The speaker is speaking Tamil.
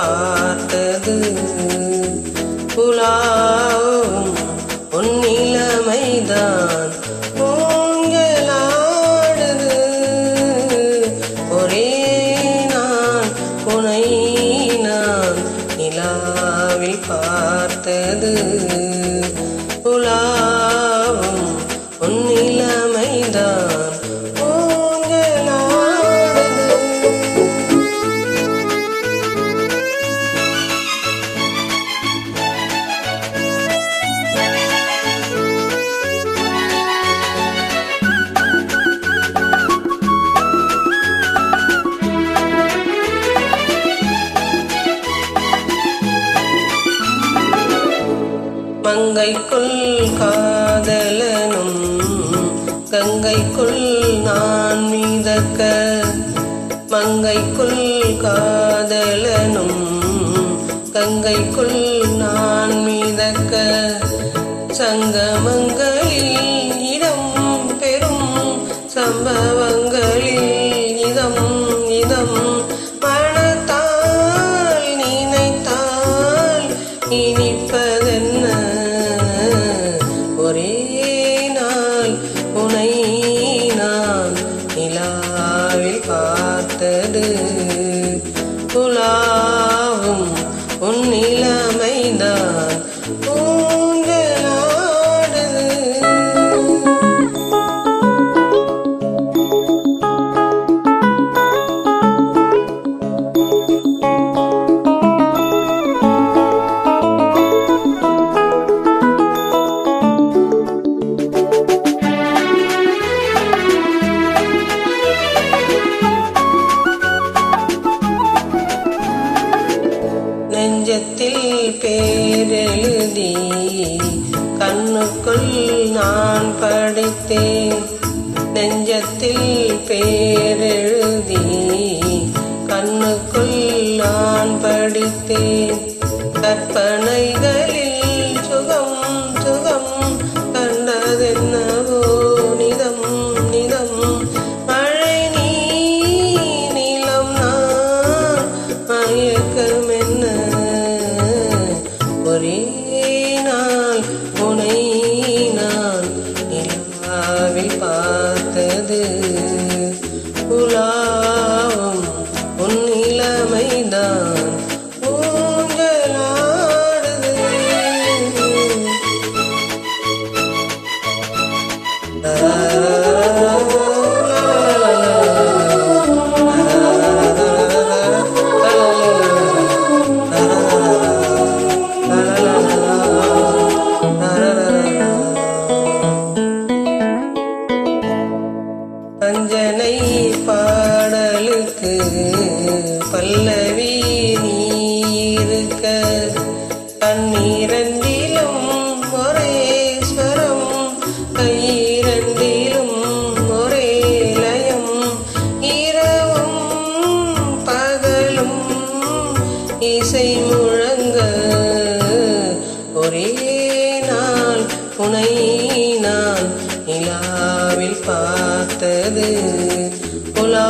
பார்த்தது. புலாவும் உன் மைதான் பூங்கலாடுது ஒரே நான் உனை நான் நிலாவில் பார்த்தது. புலா கங்கைக்குள் காதலனும் கங்கைக்குள் நான் மீதக்க மங்கைக்குள் காதலனும் கங்கைக்குள் நான் மீதக்க சங்கமங்களில் நிலைமைதான் நெஞ்சத்தில் பேரெழுதி கண்ணுக்குள் நான் படித்தேன். நெஞ்சத்தில் பேரெழுதி கண்ணுக்குள் நான் படித்தேன். கற்பனைகள் உன்னை நான் நிலாவில் பார்த்தது. புலா